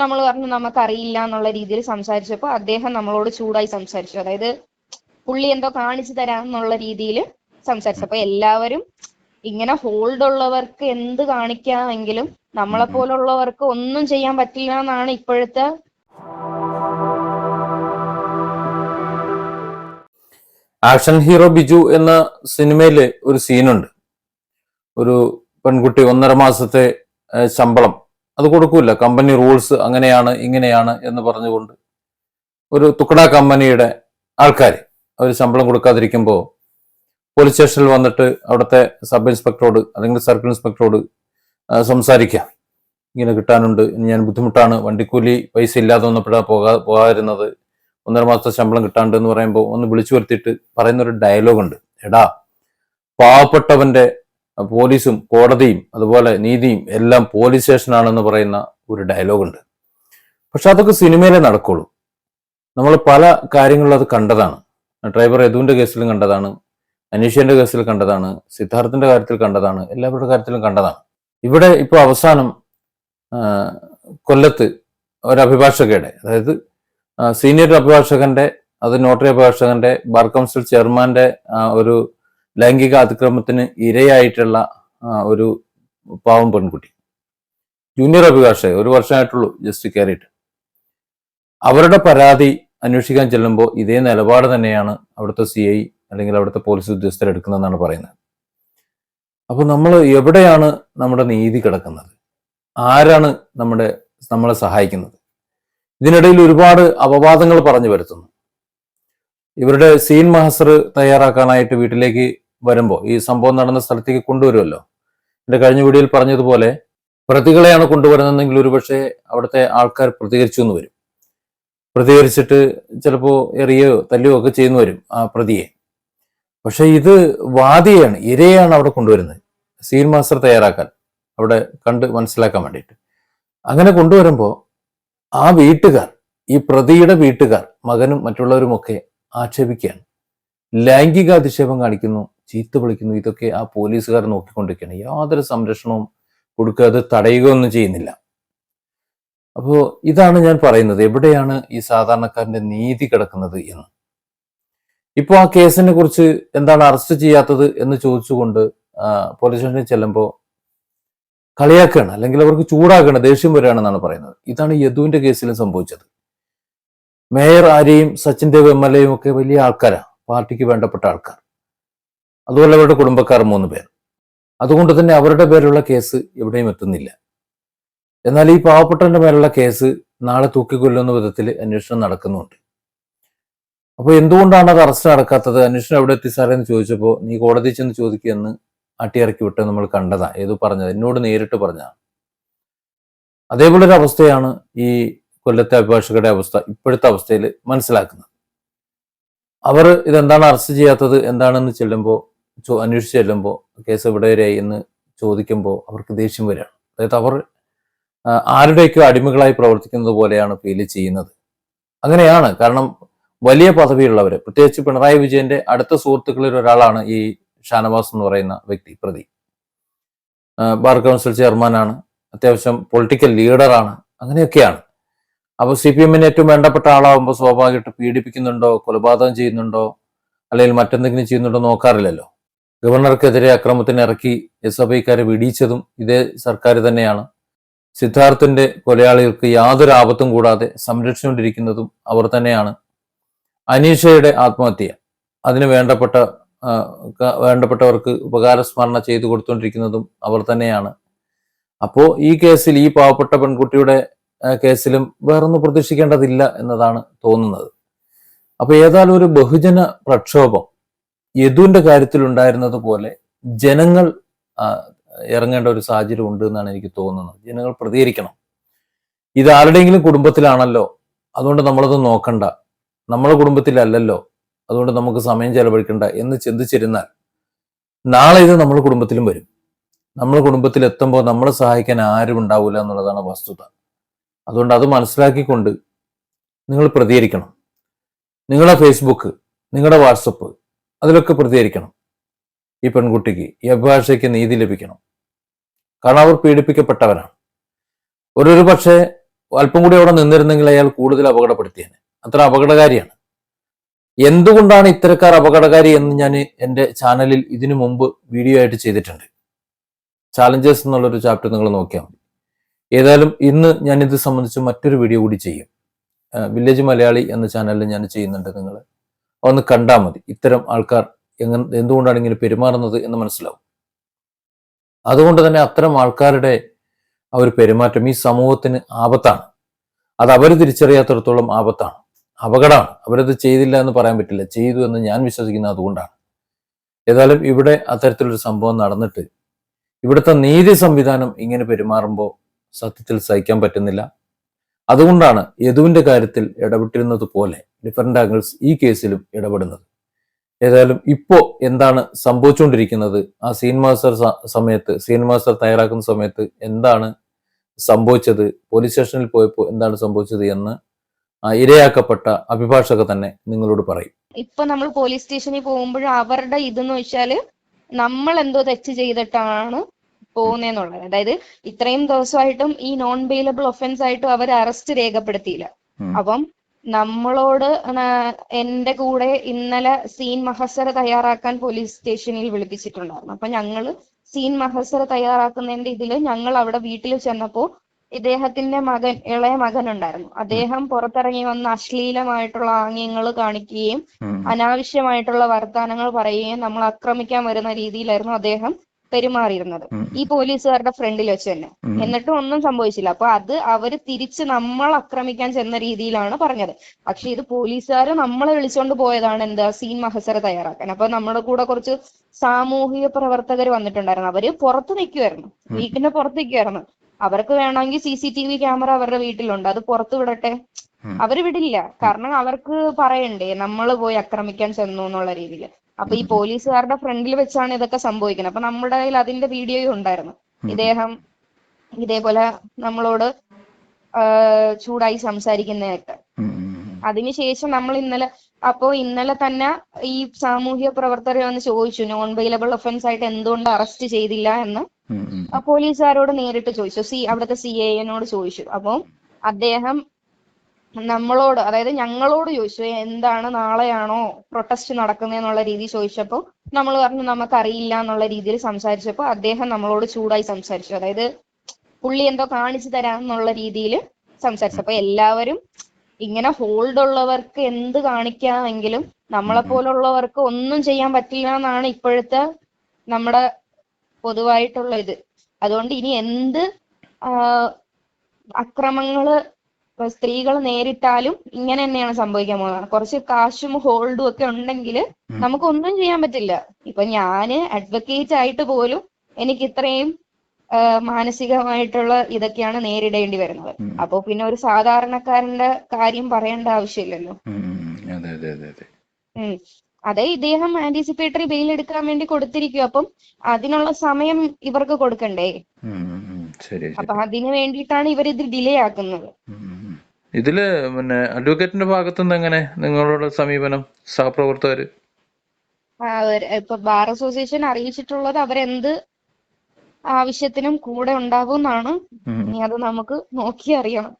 നമ്മൾ പറഞ്ഞു നമുക്കറിയില്ല എന്നുള്ള രീതിയിൽ സംസാരിച്ചപ്പോൾ അദ്ദേഹം നമ്മളോട് ചൂടായി സംസാരിച്ചു. അതായത് പുള്ളി എന്തോ കാണിച്ചു തരാം എന്നുള്ള രീതിയിൽ സംസാരിച്ചു. അപ്പൊ എല്ലാവരും ഇങ്ങനെ ഹോൾഡ് ഉള്ളവർക്ക് എന്ത് കാണിക്കാമെങ്കിലും നമ്മളെ പോലുള്ളവർക്ക് ഒന്നും ചെയ്യാൻ പറ്റില്ല എന്നാണ് ഇപ്പോഴത്തെ ആക്ഷൻ ഹീറോ ബിജു എന്ന സിനിമയിൽ ഒരു സീനുണ്ട്. ഒരു പെൺകുട്ടി ഒന്നര മാസത്തെ ശമ്പളം അത് കൊടുക്കൂല. കമ്പനി റൂൾസ് അങ്ങനെയാണ് ഇങ്ങനെയാണ് എന്ന് പറഞ്ഞുകൊണ്ട് ഒരു തുക്കട കമ്പനിയുടെ ആൾക്കാർ അവർ ശമ്പളം കൊടുക്കാതിരിക്കുമ്പോൾ പോലീസ് സ്റ്റേഷനിൽ വന്നിട്ട് അവിടുത്തെ സബ് ഇൻസ്പെക്ടറോട് അല്ലെങ്കിൽ സർക്കിൾ ഇൻസ്പെക്ടറോട് സംസാരിക്കാം. ഇങ്ങനെ കിട്ടാനുണ്ട് ഞാൻ ബുദ്ധിമുട്ടാണ് വണ്ടിക്കൂലി പൈസ ഇല്ലാതെ വന്നപ്പോഴാണ് പോകാ പോകാതിരുന്നത്. ഒന്നര മാസത്തെ ശമ്പളം കിട്ടാണ്ട് എന്ന് പറയുമ്പോൾ ഒന്ന് വിളിച്ചു വരുത്തിയിട്ട് പറയുന്നൊരു ഡയലോഗ് ഉണ്ട്. എടാ പാവപ്പെട്ടവന്റെ പോലീസും കോടതിയും അതുപോലെ നീതിയും എല്ലാം പോലീസ് സ്റ്റേഷനാണെന്ന് പറയുന്ന ഒരു ഡയലോഗുണ്ട് പക്ഷെ അതൊക്കെ സിനിമയിലേ നടക്കുള്ളൂ. നമ്മൾ പല കാര്യങ്ങളിലും അത് കണ്ടതാണ്. ഡ്രൈവർ യദുവിന്റെ കേസിലും കണ്ടതാണ്. അനീഷ്യന്റെ കേസിൽ കണ്ടതാണ്. സിദ്ധാർത്ഥിന്റെ കാര്യത്തിൽ കണ്ടതാണ്. എല്ലാവരുടെ കാര്യത്തിലും കണ്ടതാണ്. ഇവിടെ ഇപ്പോൾ അവസാനം കൊല്ലത്ത് ഒരു അതായത് സീനിയർ അഭിഭാഷകന്റെ അത് നോട്ടറി അഭിഭാഷകന്റെ ബാർ കൗൺസിൽ ചെയർമാന്റെ ഒരു ലൈംഗിക അതിക്രമത്തിന് ഇരയായിട്ടുള്ള ഒരു പാവം പെൺകുട്ടി. ജൂനിയർ അഭിഭാഷക ഒരു വർഷമായിട്ടുള്ളൂ ജസ്റ്റ് കയറിയിട്ട്. അവരുടെ പരാതി അന്വേഷിക്കാൻ ചെല്ലുമ്പോൾ ഇതേ നിലപാട് തന്നെയാണ് അവിടുത്തെ സി ഐ അല്ലെങ്കിൽ അവിടുത്തെ പോലീസ് ഉദ്യോഗസ്ഥർ എടുക്കുന്നതെന്നാണ് പറയുന്നത്. അപ്പോൾ നമ്മൾ എവിടെയാണ് നമ്മുടെ നീതി കിടക്കുന്നത്? ആരാണ് നമ്മുടെ നമ്മളെ സഹായിക്കുന്നത്? ഇതിനിടയിൽ ഒരുപാട് അപവാദങ്ങൾ പറഞ്ഞു വരുത്തുന്നു. ഇവരുടെ സീൻ മഹസർ തയ്യാറാക്കാനായിട്ട് വീട്ടിലേക്ക് വരുമ്പോൾ ഈ സംഭവം നടന്ന സ്ഥലത്തേക്ക് കൊണ്ടുവരുമല്ലോ? എന്റെ കഴിഞ്ഞ വീഡിയോയിൽ പറഞ്ഞതുപോലെ പ്രതികളെയാണ് കൊണ്ടുവരുന്നതെങ്കിൽ ഒരുപക്ഷെ അവിടുത്തെ ആൾക്കാർ പ്രതികരിച്ചു എന്ന് വരും. പ്രതികരിച്ചിട്ട് ചിലപ്പോൾ എറിയോ തല്ലിയോ ഒക്കെ ചെയ്യുന്നു വരും ആ പ്രതിയെ. പക്ഷെ ഇത് വാദിയാണ് ഇരയാണ് അവിടെ കൊണ്ടുവരുന്നത്. സീൻ മാസ്റ്റർ തയ്യാറാക്കാൻ അവിടെ കണ്ട് മനസ്സിലാക്കാൻ വേണ്ടിയിട്ട്. അങ്ങനെ കൊണ്ടുവരുമ്പോൾ ആ വീട്ടുകാർ ഈ പ്രതിയുടെ വീട്ടുകാർ മകനും മറ്റുള്ളവരുമൊക്കെ ആക്ഷേപിക്കുകയാണ്. ലൈംഗിക അധിക്ഷേപം കാണിക്കുന്നു ചീത്ത വിളിക്കുന്നു. ഇതൊക്കെ ആ പോലീസുകാർ നോക്കിക്കൊണ്ടിരിക്കുകയാണ്. യാതൊരു സംരക്ഷണവും കൊടുക്കാതെ തടയുകയൊന്നും ചെയ്യുന്നില്ല. അപ്പോൾ ഇതാണ് ഞാൻ പറയുന്നത്. എവിടെയാണ് ഈ സാധാരണക്കാരന്റെ നീതി കിടക്കുന്നത് എന്ന്? ഇപ്പോൾ ആ കേസിനെ കുറിച്ച് എന്താണ് അറസ്റ്റ് ചെയ്യാത്തത് എന്ന് ചോദിച്ചുകൊണ്ട് പോലീസ് സ്റ്റേഷനിൽ ചെല്ലുമ്പോൾ കളിയാക്കുകയാണ്. അല്ലെങ്കിൽ അവർക്ക് ചൂടാക്കുകയാണ് ദേഷ്യം വരികയാണെന്നാണ് പറയുന്നത്. ഇതാണ് യദുവിന്റെ കേസിലും സംഭവിച്ചത്. മേയർ ആരെയും സച്ചിൻ ദേവ് എം എൽ എയും ഒക്കെ വലിയ ആൾക്കാരാണ് പാർട്ടിക്ക് വേണ്ടപ്പെട്ട ആൾക്കാർ. അതുപോലെ അവരുടെ കുടുംബക്കാർ മൂന്ന് പേർ. അതുകൊണ്ട് തന്നെ അവരുടെ പേരുള്ള കേസ് എവിടെയും എത്തുന്നില്ല. എന്നാൽ ഈ പാവപ്പെട്ടവന്റെ മേലുള്ള കേസ് നാളെ തൂക്കിക്കൊല്ലുന്ന വിധത്തിൽ അന്വേഷണം നടക്കുന്നുണ്ട്. അപ്പോൾ എന്തുകൊണ്ടാണ് അത് അറസ്റ്റ് നടക്കാത്തത്? അന്വേഷണം എവിടെ എത്തി സാറേ എന്ന് ചോദിച്ചപ്പോൾ നീ കോടതി ചെന്ന് ചോദിക്കുമെന്ന് അട്ടിയിറക്കി വിട്ട് നമ്മൾ കണ്ടതാ. ഏതോ പറഞ്ഞത്. എന്നോട് നേരിട്ട് പറഞ്ഞതാണ്. അതേപോലെ ഒരു അവസ്ഥയാണ് ഈ കൊല്ലത്തെ അഭിഭാഷകരുടെ അവസ്ഥ ഇപ്പോഴത്തെ അവസ്ഥയിൽ മനസ്സിലാക്കുന്നത്. അവർ ഇതെന്താണ് അറസ്റ്റ് ചെയ്യാത്തത്? എന്താണെന്ന് ചെല്ലുമ്പോൾ അന്വേഷിച്ച് ചെല്ലുമ്പോൾ കേസ് എവിടെ വരെയായി എന്ന് ചോദിക്കുമ്പോൾ അവർക്ക് ദേഷ്യം വരികയാണ് അതായത് അവർ ആരുടെയൊക്കെയോ അടിമകളായി പ്രവർത്തിക്കുന്നത് പോലെയാണ് ഫീൽ ചെയ്യുന്നത്. അങ്ങനെയാണ്. കാരണം വലിയ പദവിയുള്ളവർ പ്രത്യേകിച്ച് പിണറായി വിജയന്റെ അടുത്ത സുഹൃത്തുക്കളിൽ ഒരാളാണ് ഈ ഷാനവാസ് എന്ന് പറയുന്ന വ്യക്തി പ്രതി. ബാർ കൗൺസിൽ ചെയർമാനാണ് അത്യാവശ്യം പൊളിറ്റിക്കൽ ലീഡറാണ് അങ്ങനെയൊക്കെയാണ്. അപ്പോൾ സി പി എമ്മിന് ഏറ്റവും വേണ്ടപ്പെട്ട ആളാവുമ്പോൾ സ്വാഭാവികമായിട്ട് പീഡിപ്പിക്കുന്നുണ്ടോ കൊലപാതകം ചെയ്യുന്നുണ്ടോ അല്ലെങ്കിൽ മറ്റെന്തെങ്കിലും ചെയ്യുന്നുണ്ടോ നോക്കാറില്ലല്ലോ. ഗവർണർക്കെതിരെ അക്രമത്തിന് ഇറക്കി എസ് എഫ് ഐക്കാരെ വെടിയിച്ചതും ഇതേ സർക്കാർ തന്നെയാണ്. സിദ്ധാർത്ഥിന്റെ കൊലയാളികൾക്ക് യാതൊരു ആപത്തും കൂടാതെ സംരക്ഷിച്ചുകൊണ്ടിരിക്കുന്നതും അവർ തന്നെയാണ്. അനീഷയുടെ ആത്മഹത്യ. അതിന് വേണ്ടപ്പെട്ട വേണ്ടപ്പെട്ടവർക്ക് ഉപകാരസ്മരണ ചെയ്തു കൊടുത്തുകൊണ്ടിരിക്കുന്നതും അവർ തന്നെയാണ്. അപ്പോൾ ഈ കേസിൽ ഈ പാവപ്പെട്ട പെൺകുട്ടിയുടെ കേസിലും വേറൊന്നും പ്രതീക്ഷിക്കേണ്ടതില്ല എന്നതാണ് തോന്നുന്നത്. അപ്പോൾ ഏതായാലും ഒരു ബഹുജന പ്രക്ഷോഭം യദുവിന്റെ കാര്യത്തിൽ ഉണ്ടായിരുന്നത് പോലെ ജനങ്ങൾ ഇറങ്ങേണ്ട ഒരു സാഹചര്യം ഉണ്ട് എന്നാണ് എനിക്ക് തോന്നുന്നത്. ജനങ്ങൾ പ്രതികരിക്കണം. ഇത് ആരുടെയെങ്കിലും കുടുംബത്തിലാണല്ലോ അതുകൊണ്ട് നമ്മളത് നോക്കണ്ട. നമ്മളെ കുടുംബത്തിലല്ലല്ലോ അതുകൊണ്ട് നമുക്ക് സമയം ചെലവഴിക്കണ്ട എന്ന് ചിന്തിച്ചിരുന്നാൽ നാളെ ഇത് നമ്മുടെ കുടുംബത്തിലും വരും. നമ്മുടെ കുടുംബത്തിൽ എത്തുമ്പോൾ നമ്മളെ സഹായിക്കാൻ ആരും ഉണ്ടാവില്ല എന്നുള്ളതാണ് വസ്തുത. അതുകൊണ്ട് അത് മനസ്സിലാക്കിക്കൊണ്ട് നിങ്ങൾ പ്രതികരിക്കണം. നിങ്ങളുടെ ഫേസ്ബുക്ക് നിങ്ങളുടെ വാട്സപ്പ് അതിലൊക്കെ പ്രതികരിക്കണം. ഈ പെൺകുട്ടിക്ക് ഈ അഭിഭാഷയ്ക്ക് നീതി ലഭിക്കണം. കാരണം അവർ പീഡിപ്പിക്കപ്പെട്ടവരാണ് ഒരു പക്ഷേ അല്പം കൂടി അവിടെ നിന്നിരുന്നെങ്കിൽ അയാൾ കൂടുതൽ അപകടപ്പെടുത്തിയേനെ. അത്ര അപകടകാരിയാണ്. എന്തുകൊണ്ടാണ് ഇത്തരക്കാർ അപകടകാരി എന്ന് ഞാൻ എന്റെ ചാനലിൽ ഇതിനു മുമ്പ് വീഡിയോ ആയിട്ട് ചെയ്തിട്ടുണ്ട്. ചാലഞ്ചേഴ്സ് എന്നുള്ളൊരു ചാപ്റ്റർ നിങ്ങൾ നോക്കിയാൽ മതി. ഏതായാലും ഇന്ന് ഞാൻ ഇത് സംബന്ധിച്ച് മറ്റൊരു വീഡിയോ കൂടി ചെയ്യും. വില്ലേജ് മലയാളി എന്ന ചാനലിൽ ഞാൻ ചെയ്യുന്നുണ്ട് നിങ്ങൾ ഒന്ന് കണ്ടാൽ മതി. ഇത്തരം ആൾക്കാർ എങ്ങനെ എന്തുകൊണ്ടാണ് ഇങ്ങനെ പെരുമാറുന്നത് എന്ന് മനസ്സിലാവും. അതുകൊണ്ട് തന്നെ അത്തരം ആൾക്കാരുടെ ആ ഒരു പെരുമാറ്റം ഈ സമൂഹത്തിന് ആപത്താണ്. അത് അവർ തിരിച്ചറിയാത്തിടത്തോളം ആപത്താണ്. അപകടമാണ്. അവരത് ചെയ്തില്ല എന്ന് പറയാൻ പറ്റില്ല. ചെയ്തു എന്ന് ഞാൻ വിശ്വസിക്കുന്നത് അതുകൊണ്ടാണ്. ഏതായാലും ഇവിടെ അത്തരത്തിലൊരു സംഭവം നടന്നിട്ട് ഇവിടുത്തെ നീതി സംവിധാനം ഇങ്ങനെ പെരുമാറുമ്പോൾ സത്യത്തിൽ സഹിക്കാൻ പറ്റുന്നില്ല. അതുകൊണ്ടാണ് യദുവിന്റെ കാര്യത്തിൽ ഇടപെട്ടിരുന്നത് പോലെ ഡിഫറെന്റ് ആംഗിൾസ് ഈ കേസിലും ഇടപെടുന്നത്. ഏതായാലും ഇപ്പോ എന്താണ് സംഭവിച്ചുകൊണ്ടിരിക്കുന്നത്? ആ സീൻ മാസ്റ്റർ സമയത്ത് സീൻ മാസ്റ്റർ തയ്യാറാക്കുന്ന സമയത്ത് എന്താണ് സംഭവിച്ചത്? പോലീസ് സ്റ്റേഷനിൽ പോയപ്പോൾ എന്താണ് സംഭവിച്ചത് എന്ന് ഇരയാക്കപ്പെട്ട അഭിഭാഷക തന്നെ നിങ്ങളോട് പറയും. ഇപ്പൊ നമ്മൾ പോലീസ് സ്റ്റേഷനിൽ പോകുമ്പോൾ അവരുടെ ഇതെന്ന് വെച്ചാൽ നമ്മൾ എന്തോ തെറ്റ് ചെയ്തിട്ടാണ് പോകുന്നതെന്നുള്ളത് അതായത് ഇത്രയും ദിവസമായിട്ടും ഈ നോൺ ബെയിലബിൾ ഒഫൻസ് ആയിട്ടും അവർ അറസ്റ്റ് രേഖപ്പെടുത്തിയില്ല. അപ്പം നമ്മളോട് എന്റെ കൂടെ ഇന്നലെ സീൻ മഹസര തയ്യാറാക്കാൻ പോലീസ് സ്റ്റേഷനിൽ വിളിപ്പിച്ചിട്ടുണ്ടായിരുന്നു. അപ്പൊ ഞങ്ങൾ സീൻ മഹസര തയ്യാറാക്കുന്നതിന്റെ ഇതിൽ ഞങ്ങൾ അവിടെ വീട്ടിൽ ചെന്നപ്പോ ഇദ്ദേഹത്തിന്റെ മകൻ ഇളയ മകൻ ഉണ്ടായിരുന്നു അദ്ദേഹം പുറത്തിറങ്ങി വന്ന് അശ്ലീലമായിട്ടുള്ള ആംഗ്യങ്ങൾ കാണിക്കുകയും അനാവശ്യമായിട്ടുള്ള വർത്തമാനങ്ങൾ പറയുകയും നമ്മൾ ആക്രമിക്കാൻ വരുന്ന രീതിയിലായിരുന്നു അദ്ദേഹം പെരുമാറിയിരുന്നത്. ഈ പോലീസുകാരുടെ ഫ്രണ്ടിൽ വെച്ച് തന്നെ. എന്നിട്ടും ഒന്നും സംഭവിച്ചില്ല. അപ്പൊ അത് അവർ തിരിച്ച് നമ്മൾ ആക്രമിക്കാൻ ചെന്ന രീതിയിലാണ് പറഞ്ഞത്. പക്ഷെ ഇത് പോലീസുകാർ നമ്മളെ വിളിച്ചോണ്ട് പോയതാണ് എന്താ സീൻ മഹസര തയ്യാറാക്കാൻ. അപ്പൊ നമ്മുടെ കൂടെ കുറച്ച് സാമൂഹിക പ്രവർത്തകർ വന്നിട്ടുണ്ടായിരുന്നു. അവർ പുറത്ത് നിൽക്കുമായിരുന്നു വീട്ടിന്റെ പുറത്ത് നിൽക്കുമായിരുന്നു അവർക്ക് വേണമെങ്കിൽ C C T V camera അവരുടെ വീട്ടിലുണ്ട്. അത് പുറത്ത് വിടട്ടെ. അവർ വിടില്ല. കാരണം അവർക്ക് പറയണ്ടേ നമ്മൾ പോയി ആക്രമിക്കാൻ ചെന്നു എന്നുള്ള രീതിയിൽ അപ്പൊ ഈ പോലീസുകാരുടെ ഫ്രണ്ടിൽ വെച്ചാണ് ഇതൊക്കെ സംഭവിക്കുന്നത്. അപ്പൊ നമ്മുടെ കയ്യിൽ അതിന്റെ വീഡിയോയും ഉണ്ടായിരുന്നു. ഇദ്ദേഹം ഇതേപോലെ നമ്മളോട് ചൂടായി. ശേഷം അതിനുശേഷം നമ്മൾ ഇന്നലെ അപ്പോ ഇന്നലെ തന്നെ ഈ സാമൂഹ്യ പ്രവർത്തകർ വന്ന് ചോദിച്ചു നോൺ വെയിലബിൾ ഒഫൻസ് ആയിട്ട് എന്തുകൊണ്ട് അറസ്റ്റ് ചെയ്തില്ല? എന്ന്. പോലീസുകാരോട് നേരിട്ട് ചോദിച്ചു. സി അവിടുത്തെ സി എ നോട് ചോദിച്ചു. അപ്പം അദ്ദേഹം നമ്മളോട് അതായത് ഞങ്ങളോട് ചോദിച്ചു എന്താണ് നാളെയാണോ പ്രൊട്ടസ്റ്റ് നടക്കുന്നതെന്നുള്ള രീതി ചോദിച്ചപ്പോൾ നമ്മൾ പറഞ്ഞു നമുക്കറിയില്ല എന്നുള്ള രീതിയിൽ സംസാരിച്ചപ്പോൾ അദ്ദേഹം നമ്മളോട് ചൂടായി സംസാരിച്ചു. അതായത് പുള്ളി എന്തോ കാണിച്ചു തരാം എന്നുള്ള രീതിയിൽ സംസാരിച്ചു അപ്പൊ എല്ലാവരും ഇങ്ങനെ ഹോൾഡ് ഉള്ളവർക്ക് എന്ത് കാണിക്കാമെങ്കിലും നമ്മളെ പോലുള്ളവർക്ക് ഒന്നും ചെയ്യാൻ പറ്റില്ല എന്നാണ് ഇപ്പോഴത്തെ നമ്മുടെ പൊതുവായിട്ടുള്ള ഇത്. അതുകൊണ്ട് ഇനി എന്ത് ആ, അക്രമങ്ങൾ സ്ത്രീകൾ നേരിട്ടാലും ഇങ്ങനെ തന്നെയാണ് സംഭവിക്കാൻ പോകുന്നത്. കുറച്ച് കാശും ഹോൾഡും ഒക്കെ ഉണ്ടെങ്കിൽ നമുക്കൊന്നും ചെയ്യാൻ പറ്റില്ല. ഇപ്പൊ ഞാൻ അഡ്വക്കേറ്റ് ആയിട്ട് പോലും എനിക്ക് ഇത്രയും മാനസികമായിട്ടുള്ള ഇതൊക്കെയാണ് നേരിടേണ്ടി വരുന്നത്. അപ്പൊ പിന്നെ ഒരു സാധാരണക്കാരന്റെ കാര്യം പറയേണ്ട ആവശ്യമില്ലല്ലോ. അതെ ഇദ്ദേഹം ആന്റിസിപ്പേറ്ററി ബെയിൽ എടുക്കാൻ വേണ്ടി കൊടുത്തിരിക്കും അപ്പം അതിനുള്ള സമയം ഇവർക്ക് കൊടുക്കണ്ടേ? അപ്പൊ അതിനു വേണ്ടിയിട്ടാണ് ഇവർ ഇത് ഡിലേ ആക്കുന്നത്. ഇതിൽ പിന്നെ അഡ്വക്കേറ്റിന്റെ ഭാഗത്തുനിന്ന് എങ്ങനെ നിങ്ങളുടെ സമീപനം സഹപ്രവർത്തകര്? ഇപ്പൊ ബാർ അസോസിയേഷൻ അറിയിച്ചിട്ടുള്ളത് അവരെന്ത് ആവശ്യത്തിനും കൂടെ ഉണ്ടാവും എന്നാണ്. ഇനി അത് നമുക്ക് നോക്കി അറിയണം.